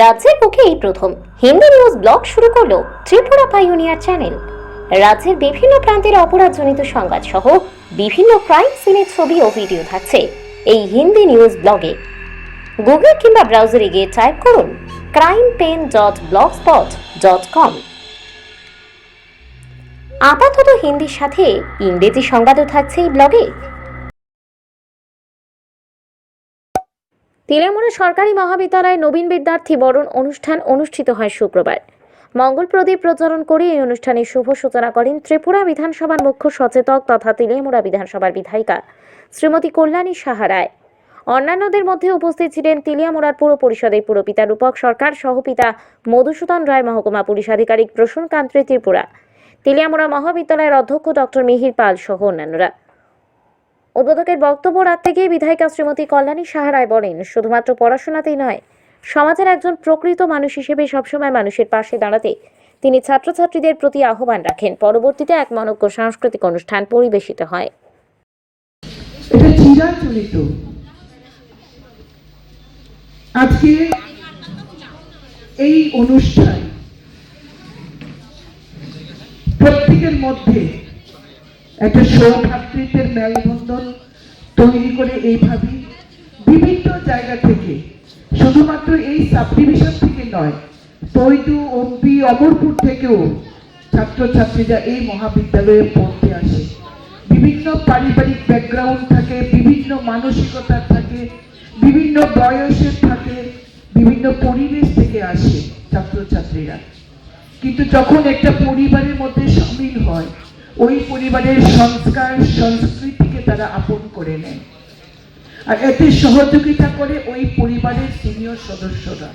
রাজ্যের বুকে এই প্রথম। হিন্দি নিউজ ব্লগ শুরু করল ত্রিপুরা পাইওনিয়ার চ্যানেল। রাজ্যের বিভিন্ন প্রান্তের অপরাধজনিত সংবাদ সহ বিভিন্ন ক্রাইম সিনের ছবি ও ভিডিও থাকছে এই হিন্দি নিউজ ব্লগে। গুগল কিংবা ব্রাউজারে গিয়ে টাইপ করুন crime pen dot blog spot dot com আপাতত হিন্দির সাথে ইংরেজি সংবাদও থাকছে এই ব্লগে। তিলেমুড়া সরকারি মহাবিদ্যালয়ে নবীন বিদ্যার্থী বরণ অনুষ্ঠান অনুষ্ঠিত হয় শুক্রবার। মঙ্গল প্রদীপ প্রচলন করে এই অনুষ্ঠানের শুভ সূচনা করেন ত্রিপুরা বিধানসভার মুখ্য সচেতক তথা তিলেমুড়া বিধানসভার বিধায়িকা শ্রীমতী কল্যাণী সাহারায় অন্যান্যদের মধ্যে উপস্থিত ছিলেন তিলিয়ামুড়ার পুর পরিষদের পুরপিতা রূপক সরকার, সহপিতা মধুসূদন রায়, মহকুমা পুলিশ আধিকারিক প্রসূন কান্ত্রী ত্রিপুরা। তিলিয়ামুড়া মহাবিদ্যালয়ের অধ্যক্ষ ডক্টর মিহির পাল সহ অন্যান্যরা। উদ্বোধকের বক্তব্য রাখতে গিয়ে বিধায়িকা শ্রীমতী কল্যাণী সাহারায় বলেন, শুধুমাত্র পড়াশোনাতেই নয়, সমাজের একজন প্রকৃত মানুষ হিসেবে সবসময় মানুষের পাশে দাঁড়াতে তিনি ছাত্রছাত্রীদের প্রতি আহ্বান রাখেন। পরবর্তীতে এক মনজ্ঞ সাংস্কৃতিক অনুষ্ঠান পরিবেশিত হয়। আজকে এই অনুষ্ঠান প্রত্যেকের মধ্যে একটা সৌভাতৃত্বের মেলবন্ধন তৈরি করে এইভাবে বিভিন্ন জায়গা থেকে, শুধুমাত্র এই সাবডিভিশন থেকে নয় তৈতু অম্পি, অমরপুর থেকেও ছাত্রছাত্রীরা এই মহাবিদ্যালয়ে পড়তে আসে। বিভিন্ন পারিবারিক ব্যাকগ্রাউন্ড থাকে, বিভিন্ন মানসিকতা থাকে, বিভিন্ন বয়সের থাকে, বিভিন্ন পরিবেশ থেকে আসে ছাত্রছাত্রীরা। কিন্তু যখন একটা পরিবারের মধ্যে সামিল হয় ওই পরিবারের সংস্কার, সংস্কৃতিকে তারা আপন করে নেয়। আর এতে সহযোগিতা করে ওই পরিবারের সিনিয়র সদস্যরা।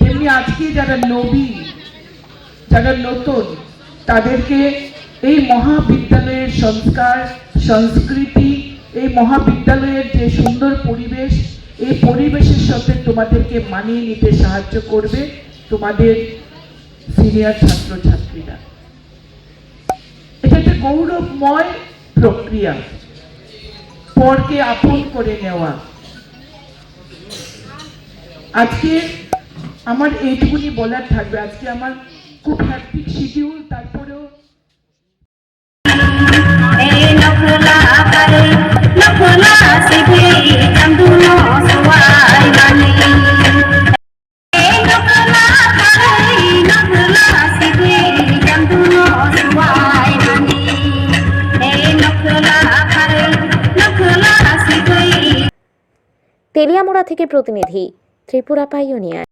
তেমনি আজকে যারা নবীন যারা নতুন, তাদেরকে এই মহাবিদ্যালয়ের সংস্কার, সংস্কৃতি, এই মহাবিদ্যালয়ের যে সুন্দর পরিবেশ, এই পরিবেশের সাথে তোমাদেরকে মানিয়ে নিতে সাহায্য করবে তোমাদের সিনিয়র ছাত্রছাত্রীরা। গৌরবময় প্রক্রিয়া। পরকে আপন করে নেওয়া। আজকে আমার এইটুকুনি বলার থাকবে। আজকে আমার খুব হ্যাপি শিডিউল তারপরেও তেলিয়ামুড়া থেকে প্রতিনিধি ত্রিপুরা পাইওনিয়ার।